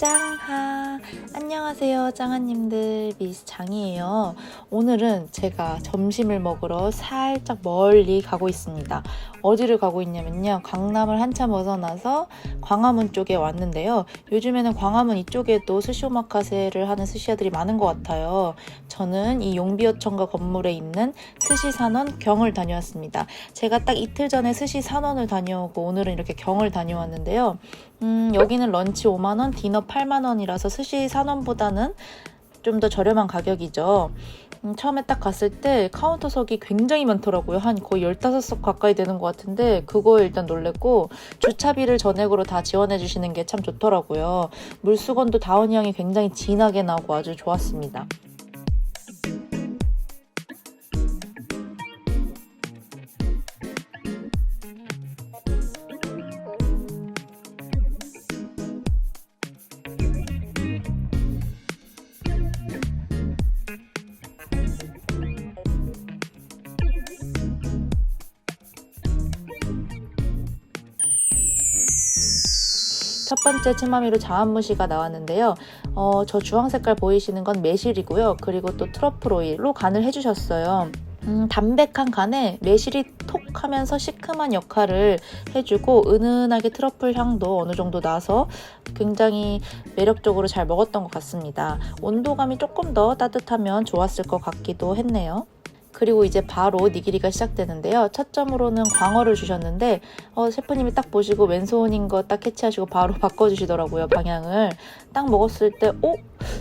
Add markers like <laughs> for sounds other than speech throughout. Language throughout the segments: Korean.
짱하. 안녕하세요 짱하님들. 미스 장이에요. 오늘은 제가 점심을 먹으러 살짝 멀리 가고 있습니다. 어디를 가고 있냐면요. 강남을 한참 벗어나서 광화문 쪽에 왔는데요. 요즘에는 광화문 이쪽에도 스시 오마카세를 하는 스시야들이 많은 것 같아요. 저는 이 용비어천가 건물에 있는 스시 산원 경을 다녀왔습니다. 제가 딱 이틀 전에 스시 산원을 다녀오고 오늘은 이렇게 경을 다녀왔는데요 음, 여기는 런치 5만원, 디너 8만원이라서 스시 산원보다는 좀 더 저렴한 가격이죠. 음, 처음에 딱 갔을 때 카운터석이 굉장히 많더라고요. 한 거의 15석 가까이 되는 것 같은데 그거에 일단 놀랬고 주차비를 전액으로 다 지원해 주시는 게 참 좋더라고요. 물수건도 다운이 향이 굉장히 진하게 나고 아주 좋았습니다. 첫 번째 츠마미로 자완무시가 나왔는데요. 어, 저 주황 색깔 보이시는 건 매실이고요. 그리고 또 트러플 오일로 간을 해주셨어요. 음, 담백한 간에 매실이 톡 하면서 시큼한 역할을 해주고 은은하게 트러플 향도 어느 정도 나서 굉장히 매력적으로 잘 먹었던 것 같습니다. 온도감이 조금 더 따뜻하면 좋았을 것 같기도 했네요. 그리고 이제 바로 니기리가 시작되는데요. 첫 점으로는 광어를 주셨는데 어, 셰프님이 딱 보시고 왼손인 거 딱 캐치하시고 바로 <laughs> 바꿔주시더라고요 방향을 딱 먹었을 때 오?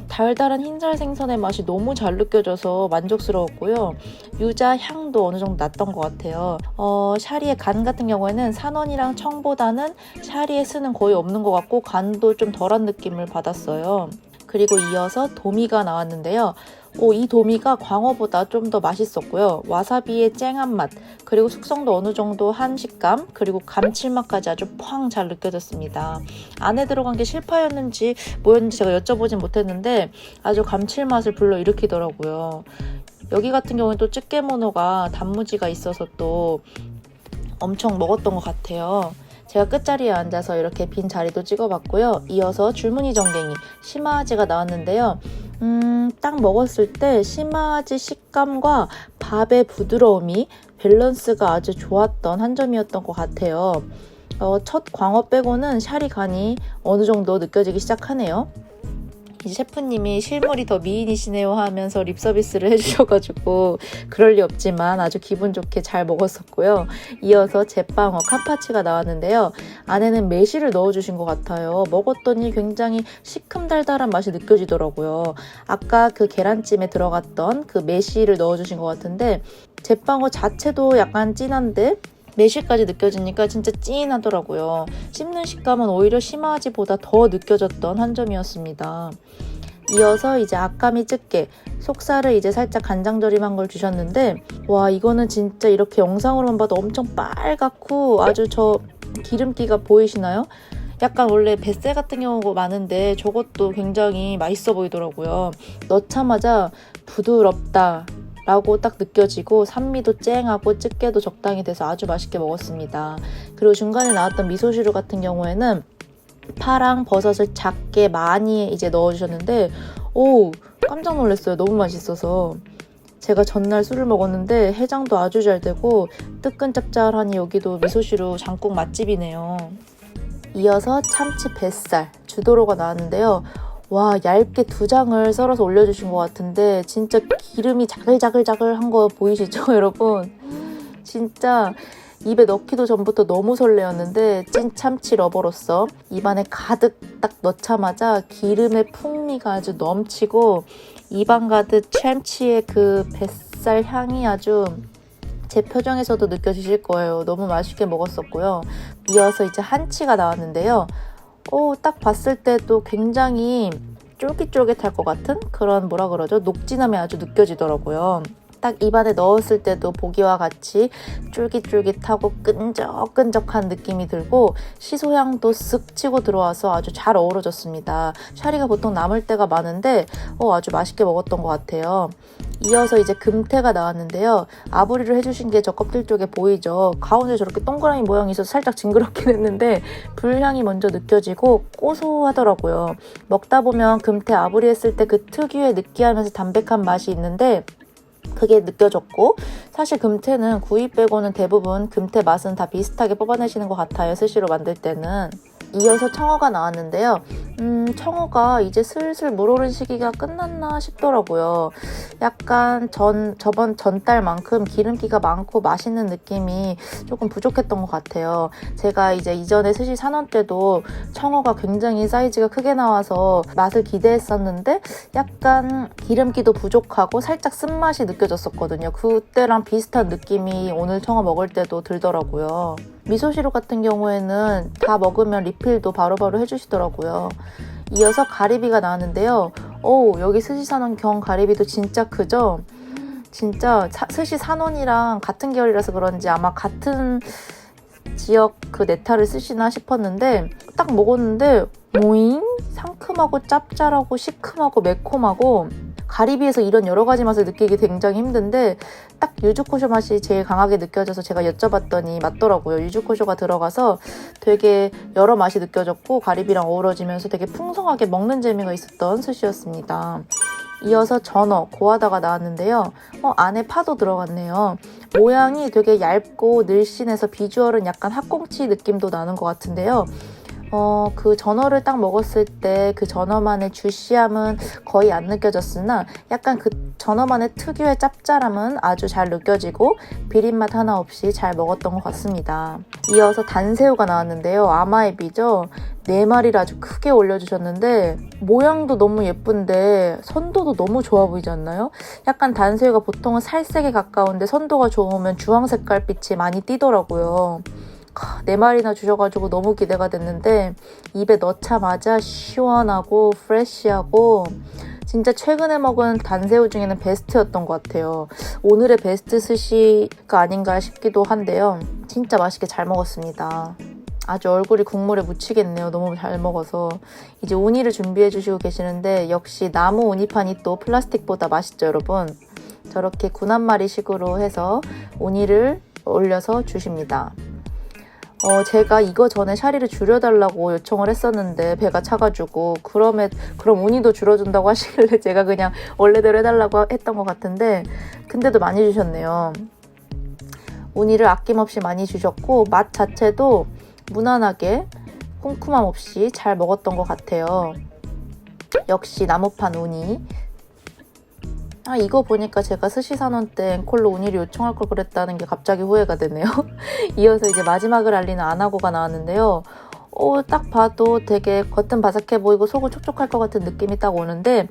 달달한 흰살 생선의 맛이 너무 잘 느껴져서 만족스러웠고요. 유자 향도 어느 정도 났던 것 같아요. 어, 샤리의 간 같은 경우에는 산원이랑 청보다는 샤리에 쓰는 거의 없는 것 같고 간도 좀 덜한 느낌을 받았어요. 그리고 이어서 도미가 나왔는데요. 오, 이 도미가 광어보다 좀 더 맛있었고요. 와사비의 쨍한 맛, 그리고 숙성도 어느 정도 한 식감, 그리고 감칠맛까지 아주 팡잘 느껴졌습니다. 안에 들어간 게 실파였는지 뭐였는지 제가 여쭤보진 못했는데 아주 감칠맛을 불러일으키더라고요. 여기 같은 경우는 또 찌개모노가 단무지가 있어서 또 엄청 먹었던 것 같아요. 제가 끝자리에 앉아서 이렇게 빈 자리도 찍어봤고요. 이어서 줄무늬 전갱이 시마아지가 나왔는데요. 음, 딱 먹었을 때 시마아지 식감과 밥의 부드러움이 밸런스가 아주 좋았던 한 점이었던 것 같아요. 어, 첫 광어 빼고는 샤리 간이 어느 정도 느껴지기 시작하네요. 이 셰프님이 실물이 더 미인이시네요 하면서 립 서비스를 해주셔가지고 그럴 리 없지만 아주 기분 좋게 잘 먹었었고요. 이어서 제빵어 카파치가 나왔는데요. 안에는 매실을 넣어주신 것 같아요. 먹었더니 굉장히 시큼달달한 맛이 느껴지더라고요. 아까 그 계란찜에 들어갔던 그 매실을 넣어주신 것 같은데 제빵어 자체도 약간 진한데 매실까지 느껴지니까 진짜 찐하더라고요. 씹는 식감은 오히려 심화지보다 더 느껴졌던 한 점이었습니다. 이어서 이제 아까미 집게 속살을 이제 살짝 간장절임한 걸 주셨는데 와 이거는 진짜 이렇게 영상으로만 봐도 엄청 빨갛고 아주 저 기름기가 보이시나요? 약간 원래 뱃살 같은 경우가 많은데 저것도 굉장히 맛있어 보이더라고요. 넣자마자 부드럽다 라고 딱 느껴지고 산미도 쨍하고 집게도 적당히 돼서 아주 맛있게 먹었습니다. 그리고 중간에 나왔던 미소시루 같은 경우에는 파랑 버섯을 작게 많이 이제 넣어주셨는데 오 깜짝 놀랐어요. 너무 맛있어서 제가 전날 술을 먹었는데 해장도 아주 잘 되고 뜨끈짭짤하니 여기도 미소시루 장국 맛집이네요. 이어서 참치 뱃살 주도로가 나왔는데요. 와 얇게 두 장을 썰어서 올려주신 것 같은데 진짜 기름이 자글자글자글한 거 보이시죠 <laughs> 여러분? 진짜 입에 넣기도 전부터 너무 설레었는데 찐 참치 러버로서 입안에 가득 딱 넣자마자 기름의 풍미가 아주 넘치고 입안 가득 참치의 그 뱃살 향이 아주 제 표정에서도 느껴지실 거예요. 너무 맛있게 먹었었고요. 이어서 이제 한치가 나왔는데요. 오, 딱 봤을 때도 굉장히 쫄깃쫄깃할 것 같은 그런 뭐라 그러죠? 녹진함이 아주 느껴지더라고요. 딱 입안에 넣었을 때도 보기와 같이 쫄깃쫄깃하고 끈적끈적한 느낌이 들고 시소향도 쓱 치고 들어와서 아주 잘 어우러졌습니다. 샤리가 보통 남을 때가 많은데 어, 아주 맛있게 먹었던 것 같아요. 이어서 이제 금태가 나왔는데요. 아부리를 해주신 게 저 껍질 쪽에 보이죠. 가운데 저렇게 동그라미 모양이 있어서 살짝 징그럽긴 했는데 불향이 먼저 느껴지고 고소하더라고요. 먹다 보면 금태 아부리 했을 때 그 특유의 느끼하면서 담백한 맛이 있는데 그게 느껴졌고 사실 금태는 구이 빼고는 대부분 금태 맛은 다 비슷하게 뽑아내시는 것 같아요. 스시로 만들 때는. 이어서 청어가 나왔는데요. 음, 청어가 이제 슬슬 물오른 시기가 끝났나 싶더라고요. 약간 전, 저번 전달만큼 기름기가 많고 맛있는 느낌이 조금 부족했던 것 같아요. 제가 이제 이전에 스시 산원 때도 청어가 굉장히 사이즈가 크게 나와서 맛을 기대했었는데 약간 기름기도 부족하고 살짝 쓴맛이 느껴졌었거든요. 그때랑 비슷한 느낌이 오늘 청어 먹을 때도 들더라고요. 미소시루 같은 경우에는 다 먹으면 리필도 바로 바로 해주시더라고요. 이어서 가리비가 나왔는데요. 오, 여기 스시산원 경 가리비도 진짜 크죠? 진짜 사, 스시 산원이랑 같은 계열이라서 그런지 아마 같은 지역 그 네타를 쓰시나 싶었는데 딱 먹었는데 모잉 상큼하고 짭짤하고 시큼하고 매콤하고 가리비에서 이런 여러 가지 맛을 느끼기 굉장히 힘든데 딱 유주코쇼 맛이 제일 강하게 느껴져서 제가 여쭤봤더니 맞더라고요. 유주코쇼가 들어가서 되게 여러 맛이 느껴졌고 가리비랑 어우러지면서 되게 풍성하게 먹는 재미가 있었던 스시였습니다. 이어서 전어, 고하다가 나왔는데요. 어, 안에 파도 들어갔네요. 모양이 되게 얇고 늘씬해서 비주얼은 약간 학꽁치 느낌도 나는 것 같은데요. 어, 그 전어를 딱 먹었을 때 그 전어만의 주시함은 거의 안 느껴졌으나 약간 그 전어만의 특유의 짭짤함은 아주 잘 느껴지고 비린맛 하나 없이 잘 먹었던 것 같습니다. 이어서 단새우가 나왔는데요. 아마에비죠. 네 마리를 아주 크게 올려주셨는데 모양도 너무 예쁜데 선도도 너무 좋아 보이지 않나요? 약간 단새우가 보통은 살색에 가까운데 선도가 좋으면 주황 색깔 빛이 많이 띄더라고요. 네 마리나 주셔가지고 너무 기대가 됐는데 입에 넣자마자 시원하고 프레쉬하고 진짜 최근에 먹은 단새우 중에는 베스트였던 것 같아요. 오늘의 베스트 스시가 아닌가 싶기도 한데요. 진짜 맛있게 잘 먹었습니다. 아주 얼굴이 국물에 묻히겠네요. 너무 잘 먹어서. 이제 우니를 준비해 주시고 계시는데 역시 나무 우니판이 또 플라스틱보다 맛있죠, 여러분. 저렇게 군한 마리 식으로 해서 우니를 올려서 주십니다. 어, 제가 이거 전에 샤리를 줄여달라고 요청을 했었는데 배가 차가지고 그럼에 그럼 운이도 줄여준다고 <laughs> 하시길래 제가 그냥 원래대로 해달라고 했던 것 같은데 근데도 많이 주셨네요. 운이를 아낌없이 많이 주셨고 맛 자체도 무난하게 쿰쿰함 없이 잘 먹었던 것 같아요. 역시 나무판 운이 아 이거 보니까 제가 스시 산원 때 앵콜로 운이를 요청할 걸 그랬다는 게 갑자기 후회가 되네요. <laughs> 이어서 이제 마지막을 알리는 아나고가 나왔는데요. 오, 딱 봐도 되게 겉은 바삭해 보이고 속은 촉촉할 것 같은 느낌이 딱 오는데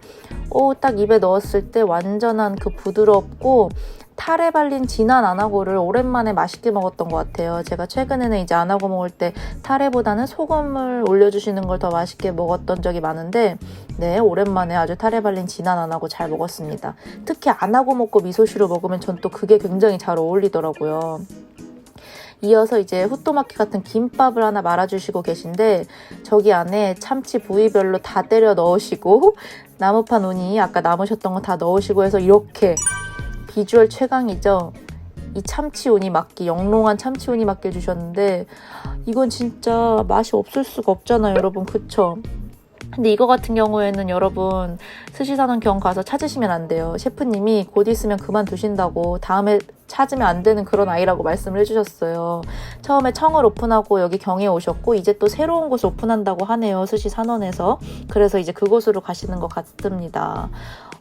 오, 딱 입에 넣었을 때 완전한 그 부드럽고 탈에 발린 진한 아나고를 오랜만에 맛있게 먹었던 것 같아요. 제가 최근에는 이제 아나고 먹을 때 탈에보다는 소금을 올려주시는 걸 더 맛있게 먹었던 적이 많은데 네 오랜만에 아주 탈에 발린 진한 아나고 잘 먹었습니다. 특히 아나고 먹고 미소시로 먹으면 전 또 그게 굉장히 잘 어울리더라고요. 이어서 이제 후토마키 같은 김밥을 하나 말아주시고 계신데 저기 안에 참치 부위별로 다 때려 넣으시고 <laughs> 나무판 운이 아까 남으셨던 거 다 넣으시고 해서 이렇게 비주얼 최강이죠. 이 참치 우니 막기 영롱한 참치 우니 막기 주셨는데 이건 진짜 맛이 없을 수가 없잖아요 여러분 그쵸? 근데 이거 같은 경우에는 여러분 스시사는 경 가서 찾으시면 안 돼요. 셰프님이 곧 있으면 그만두신다고 다음에 찾으면 안 되는 그런 아이라고 말씀을 해주셨어요. 처음에 청을 오픈하고 여기 경에 오셨고 이제 또 새로운 곳을 오픈한다고 하네요. 스시 산원에서. 그래서 이제 그곳으로 가시는 것 같습니다.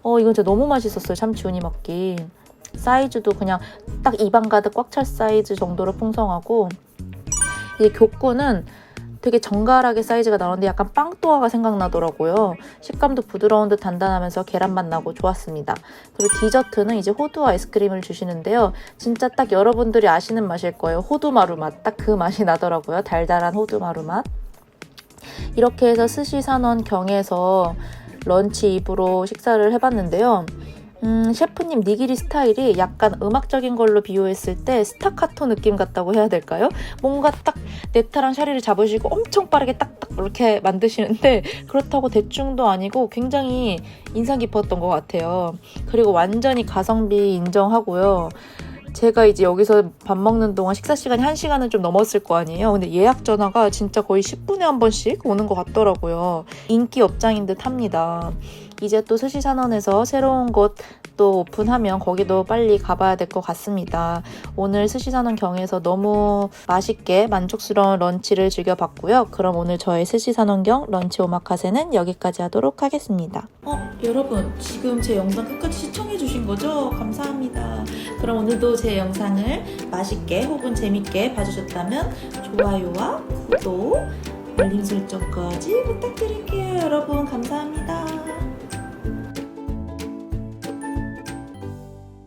어 이건 진짜 너무 맛있었어요. 참치 우니 막기. 사이즈도 그냥 딱 입안 가득 꽉 찰 사이즈 정도로 풍성하고 이 교구는 되게 정갈하게 사이즈가 나오는데 약간 빵또아가 생각나더라고요. 식감도 부드러운 듯 단단하면서 계란맛 나고 좋았습니다. 그리고 디저트는 이제 호두 아이스크림을 주시는데요. 진짜 딱 여러분들이 아시는 맛일 거예요. 호두마루 맛. 딱 그 맛이 나더라고요. 달달한 호두마루 맛. 이렇게 해서 스시 산원 경에서 런치 입으로 식사를 해봤는데요. 음, 셰프님 니기리 스타일이 약간 음악적인 걸로 비유했을 때 스타카토 느낌 같다고 해야 될까요? 뭔가 딱 네타랑 샤리를 잡으시고 엄청 빠르게 딱딱 이렇게 만드시는데 <laughs> 그렇다고 대충도 아니고 굉장히 인상 깊었던 것 같아요. 그리고 완전히 가성비 인정하고요. 제가 이제 여기서 밥 먹는 동안 식사 시간이 1시간은 좀 넘었을 거 아니에요. 근데 예약 전화가 진짜 거의 10분에 한 번씩 오는 것 같더라고요. 인기 업장인 듯 합니다. 이제 또 스시산원에서 새로운 곳 또 오픈하면 거기도 빨리 가봐야 될 것 같습니다. 오늘 스시산원 경에서 너무 맛있게 만족스러운 런치를 즐겨봤고요. 그럼 오늘 저의 스시산원 경 런치 오마카세는 여기까지 하도록 하겠습니다. 어, 여러분 지금 제 영상 끝까지 시청해주신 거죠? 감사합니다. 그럼 오늘도 제 영상을 맛있게 혹은 재밌게 봐주셨다면 좋아요와 구독, 알림 설정까지 부탁드릴게요. 여러분 감사합니다.